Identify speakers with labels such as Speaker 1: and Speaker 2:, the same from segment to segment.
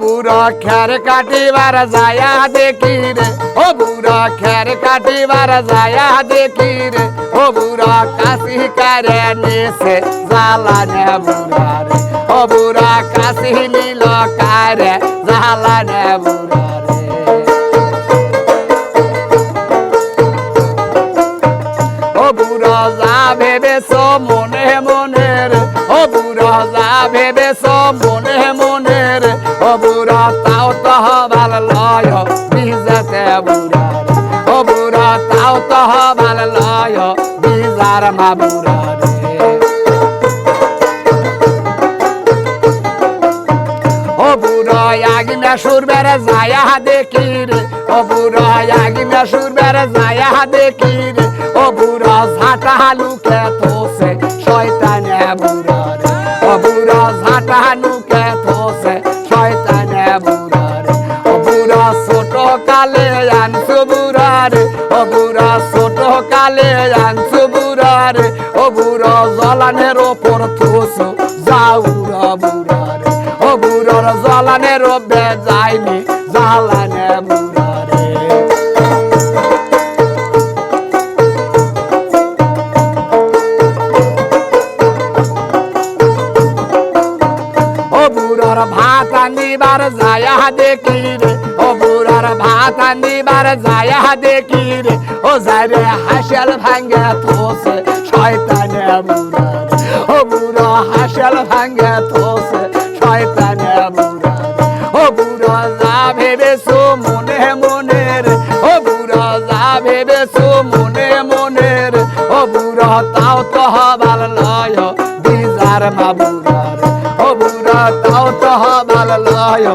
Speaker 1: বুড়া খের কাটিবার যায়া দেখি রে। ও বুড়া খের কাটিবার যায়া দেখি রে। ও বুড়া কাশি কারে নেছে জ্বালানে বুড়া রে। ও বুড়া কাশি নীল কারে জ্বালানে বুড়া রে। যা ভেবেছ মনে মনের ও বুড়া যা ভেবেছ মনে মনের ও বুড়া, তাও তো ভালো লয় বিজাতে বুড়া। ও বুড়া, তাও তো ভালো লয় বিজার মা বুড়া ও বুড়ো আগিনা সুর বেড়ে যায়া দেখি রে। ও বুড়ো আগিনা সুর বেড়ে যায়া দেখি রে। ও বুড়ো, ঝাঁটা লুকে থোসে শয়তানে বুড়ো ও বুড়ো, ঝাঁটা লুকে ও বুড়ো ছোট কালে আনছু বুড়া রে ও বুড়ো জলানের ওপর থোসো যাউরা বুড়া রে ও বুড়োর জলানের রবে যায়নি জ্বালানে বুড়া রে ও বুড়োর ভাত আনিবার যায়া দেখি রে, ও বুড়োর আনিবার যায়া দেখি রে। ও যারে হাসেল ভাঙ্গে থোসে শয়তানে বুড়া রে ও বুড়ো হাসেল ভাঙ্গে থোসে শয়তানে বুড়া রে ও বুড়ো যা ভেবেছো মনে মনে রে ও বুড়ো যা ভেবেছো মনে মনে রে ও বুড়ো তাও তো হবার লয় বিজার মা বুড়া রে ও বুড়া তাও তো হবার লয়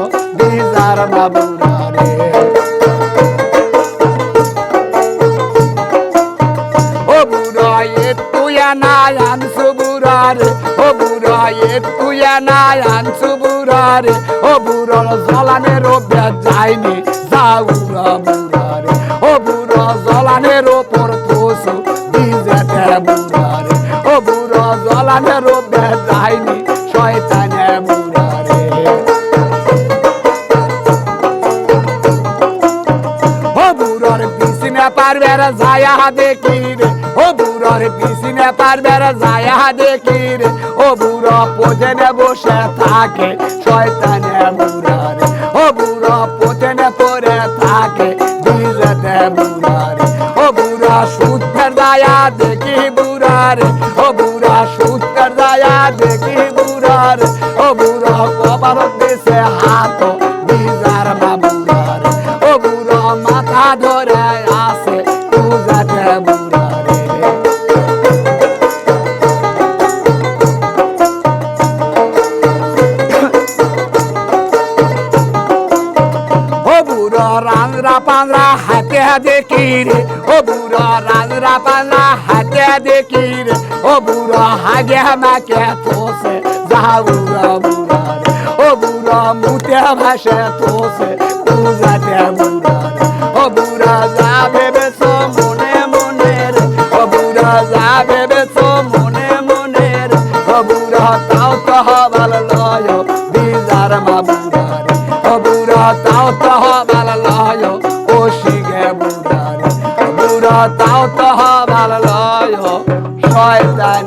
Speaker 1: তুই না আনসু বুড়া রে ও বুড়া এ তুই না আনসু বুড়া রে ও বুড়োর জলানের যায়নি, যাও বুড়া রে ও বুড়ো জলানের পিছনে পারবে রে যায়া দেখি রে। ও বুড়োর পিছনে পারবে রে যায়া দেখি রে। ও বুড়ো পোজনে বসে থাকে, শয়তানে বুড়া রে ও বুড়ো পোজনে পরে থাকে ডিজেতে বুড়া রে ও বুড়া সুদ্ধের দায়া দেখি বুড়া রে ও বুড়া সুদ্ধের দায়া দেখি বুড়া রে ও বুড়ো কবার দেশে রাজরা পাঁদরা হাতে দেখি রে ও বুড়ো রাজরা পাঁদরা হাতে দেখি রে ও বুড়ো হাগে মাকে থোসে যাউরা বুড়া রে ও বুড়ো মুতে ভাসে থোসে পূজাতে বুড়া ও বুড়া যা ভেবেছো মনে মনে রে। ও বুড়া যা ভেবেছো মনে মনে রে। ও বুড়া তাও তো হবার লয়, বিজার মা বুড়া রে ও বুড়া তাও তো হবার তাও তো ভালো লয় শয়তান